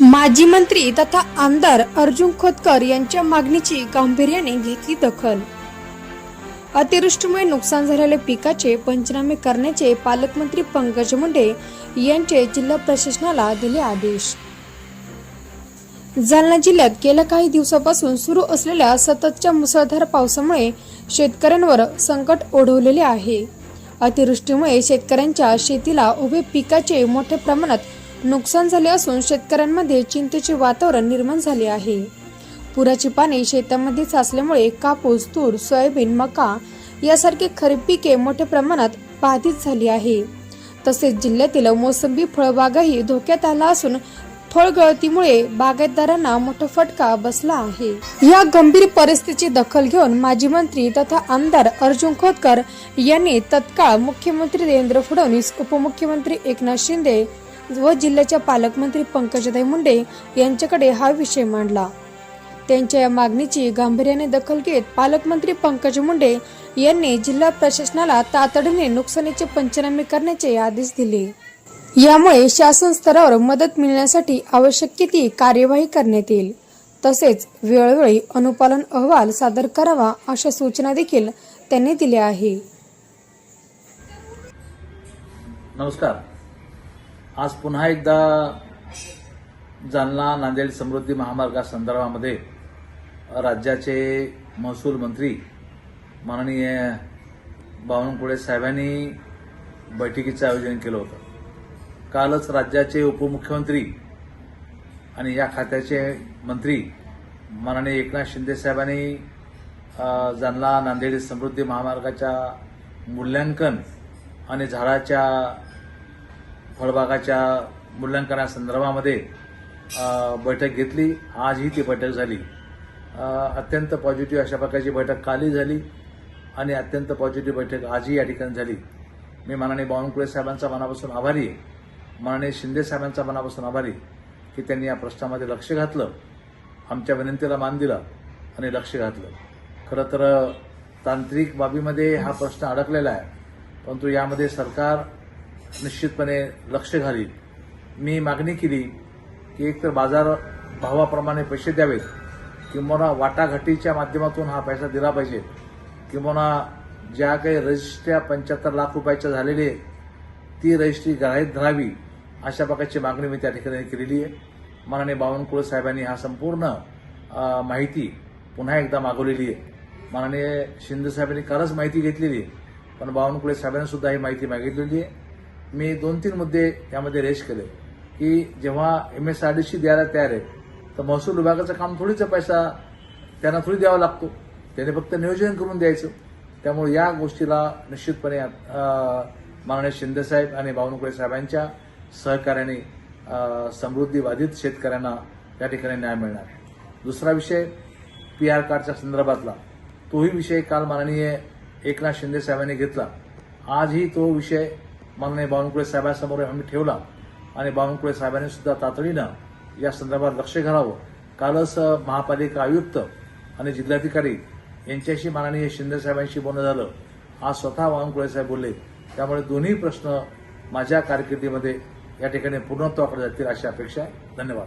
माजी मंत्री तथा आमदार अर्जुन खोतकर यांच्या मागणीची गांभीर्याने घेतली दखल. अतिवृष्टीमुळे नुकसान झालेल्या पिकाचे पंचनामे करण्याचे पालकमंत्री पंकज मुंडे यांचे जिल्हा प्रशासनाला दिले आदेश. जालना जिल्ह्यात गेल्या काही दिवसापासून सुरू असलेल्या सततच्या मुसळधार पावसामुळे शेतकऱ्यांवर संकट ओढवलेले आहे. अतिवृष्टीमुळे शेतकऱ्यांच्या शेतीला उभे पिकाचे मोठ्या प्रमाणात नुकसान झाले असून शेतकऱ्यांमध्ये चिंतेचे वातावरण निर्माण झाले आहे. पुराची पाणी शेतामध्ये साचल्यामुळे कापूस तूर सोयाबीन मका यासारखी खरीप पिके मोठ्या प्रमाणात बाधित झाली आहे. तसेच जिल्ह्यातील मोसंबी फळबागाही धोक्यात आला असून फळगळतीमुळे बागायतदारांना मोठा फटका बसला आहे. या गंभीर परिस्थितीची दखल घेऊन माजी मंत्री तथा आमदार अर्जुन खोतकर यांनी तत्काळ मुख्यमंत्री देवेंद्र फडणवीस उपमुख्यमंत्री एकनाथ शिंदे व जिल्ह्याच्या पालकमंत्री पंकजाताई मुंडे यांच्याकडे हा विषय मांडला. त्यांच्या या मागणीची गांभीर्याने दखल घेत पालकमंत्री पंकज मुंडे यांनी जिल्हा प्रशासनाला तातडीने नुकसानीचे पंचनामे करण्याचे आदेश दिले. यामुळे शासन स्तरावर मदत मिळण्यासाठी आवश्यक ती कार्यवाही करण्यात येईल. तसेच वेळोवेळी अनुपालन अहवाल सादर करावा अशा सूचना देखील त्यांनी दिल्या आहे. नमस्कार. आज पुन्हा एकदा जालना नांदेड समृद्धी महामार्गासंदर्भामध्ये राज्याचे महसूल मंत्री माननीय बावनकुळे साहेबांनी बैठकीचं आयोजन केलं होतं. कालच राज्याचे उपमुख्यमंत्री आणि या खात्याचे मंत्री माननीय एकनाथ शिंदे साहेबांनी जालना नांदेड समृद्धी महामार्गाच्या मूल्यांकन आणि झाडाच्या फळबागाच्या मूल्यांकनासंदर्भामध्ये बैठक घेतली. आजही ती बैठक झाली. अत्यंत पॉझिटिव्ह अशा प्रकारची बैठक कालही झाली आणि अत्यंत पॉझिटिव्ह बैठक आजही या ठिकाणी झाली. मी माननीय बावनकुळे साहेबांचा मनापासून आभारी आहे. माननीय शिंदे साहेबांचा मनापासून आभारी की त्यांनी या प्रश्नामध्ये लक्ष घातलं आमच्या विनंतीला मान दिला आणि लक्ष घातलं. खरं तर तांत्रिक बाबीमध्ये हा प्रश्न अडकलेला आहे परंतु यामध्ये सरकार निश्चितपणे लक्ष घालील मी मागणी केली की एकतर बाजार भावाप्रमाणे पैसे द्यावेत. किंवा वाटाघाटीच्या माध्यमातून हा पैसा दिला पाहिजे. किंवा ज्या काही रजिस्ट्र्या पंच्याहत्तर लाख रुपयाच्या झालेली आहे ती रजिस्ट्री ग्राह्यात धरावी अशा प्रकारची मागणी मी त्या ठिकाणी केलेली आहे. माननीय बावनकुळे साहेबांनी हा संपूर्ण माहिती पुन्हा एकदा मागवलेली आहे. माननीय शिंदे साहेबांनी कालच माहिती घेतलेली आहे. पण बावनकुळे साहेबांनी सुद्धा ही माहिती मागितलेली आहे. मी दोन तीन मुद्दे यामध्ये रेश केले. की जेव्हा M S R D C द्यायला तयार आहे तर महसूल विभागाचं काम थोडीचा पैसा त्यांना थोडी द्यावा लागतो. त्याने फक्त नियोजन करून द्यायचं. त्यामुळे या गोष्टीला निश्चितपणे माननीय शिंदेसाहेब आणि बावनकुळे साहेबांच्या सहकार्याने समृद्धी बाधित शेतकऱ्यांना या ठिकाणी न्याय मिळणार. दुसरा विषय पी आर कार्डच्या संदर्भातला. तोही विषय काल माननीय एकनाथ शिंदे साहेबांनी घेतला. आजही तो विषय माननीय बावनकुळे साहेबांसमोर आम्ही ठेवला. आणि बावनकुळे साहेबांनी सुद्धा तातडीनं या संदर्भात लक्ष घालावं. कालच महापालिका आयुक्त आणि जिल्हाधिकारी यांच्याशी माननीय शिंदे साहेबांशी बोलणं झालं. आज स्वतः बावनकुळे साहेब बोलले. त्यामुळे दोन्ही प्रश्न माझ्या कारकिर्दीमध्ये या ठिकाणी पूर्णत्वाकडे जातील अशी अपेक्षा. आहे धन्यवाद.